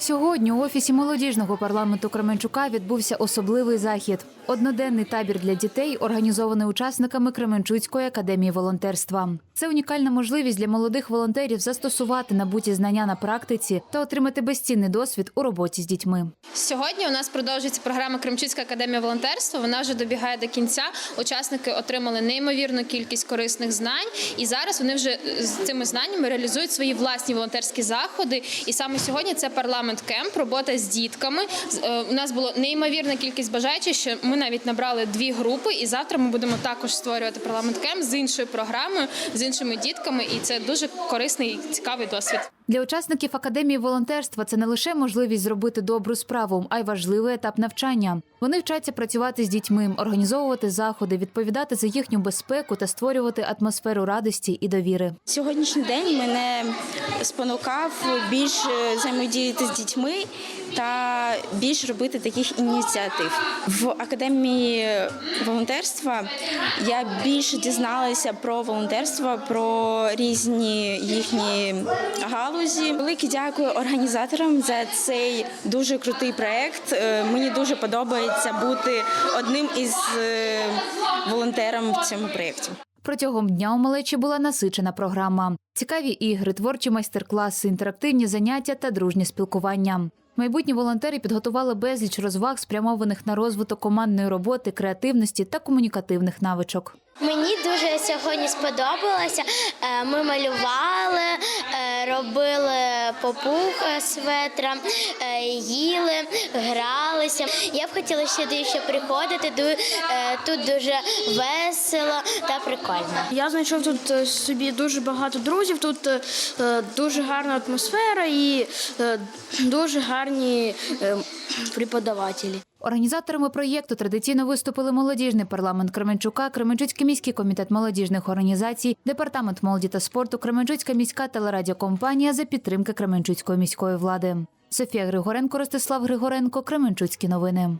Сьогодні у офісі молодіжного парламенту Кременчука відбувся особливий захід. Одноденний табір для дітей, організований учасниками Кременчуцької академії волонтерства. Це унікальна можливість для молодих волонтерів застосувати набуті знання на практиці та отримати безцінний досвід у роботі з дітьми. Сьогодні у нас продовжується програма Кремчуцька академія волонтерства. Вона вже добігає до кінця. Учасники отримали неймовірну кількість корисних знань, і зараз вони вже з цими знаннями реалізують свої власні волонтерські заходи. І саме сьогодні це парламент кемп, робота з дітками. Е, У нас було неймовірна кількість бажаючих, що ми навіть набрали дві групи. І завтра ми будемо також створювати парламент кемп з іншою програмою, з іншими дітками. І це дуже корисний і цікавий досвід. Для учасників академії волонтерства це не лише можливість зробити добру справу, а й важливий етап навчання. Вони вчаться працювати з дітьми, організовувати заходи, відповідати за їхню безпеку та створювати атмосферу радості і довіри. Сьогоднішній день мене спонукав більш е, взаємодіяти з дітьми та більш робити таких ініціатив. В академії волонтерства я більше дізналася про волонтерство, про різні їхні галузі. Велике дякую організаторам за цей дуже крутий проект. Е, Мені дуже подобається бути одним із е, волонтером в цьому проєкті. Протягом дня у малечі була насичена програма: цікаві ігри, творчі майстер-класи, інтерактивні заняття та дружнє спілкування. Майбутні волонтери підготували безліч розваг, спрямованих на розвиток командної роботи, креативності та комунікативних навичок. Мені дуже сьогодні сподобалося. Е, Ми малювали, е, робили попух светра, е, їли, гралися. Я б хотіла ще ще приходити. Тут дуже весело та прикольно. Я знайшов тут собі дуже багато друзів. Тут дуже гарна атмосфера і дуже гарні е, преподавателі. Організаторами проєкту традиційно виступили молодіжний парламент Кременчука, Кременчуцький міський комітет молодіжних організацій, департамент молоді та спорту, Кременчуцька міська телерадіокомпанія за підтримки Кременчуцької міської влади. Софія Григоренко, Ростислав Григоренко, Кременчуцькі новини.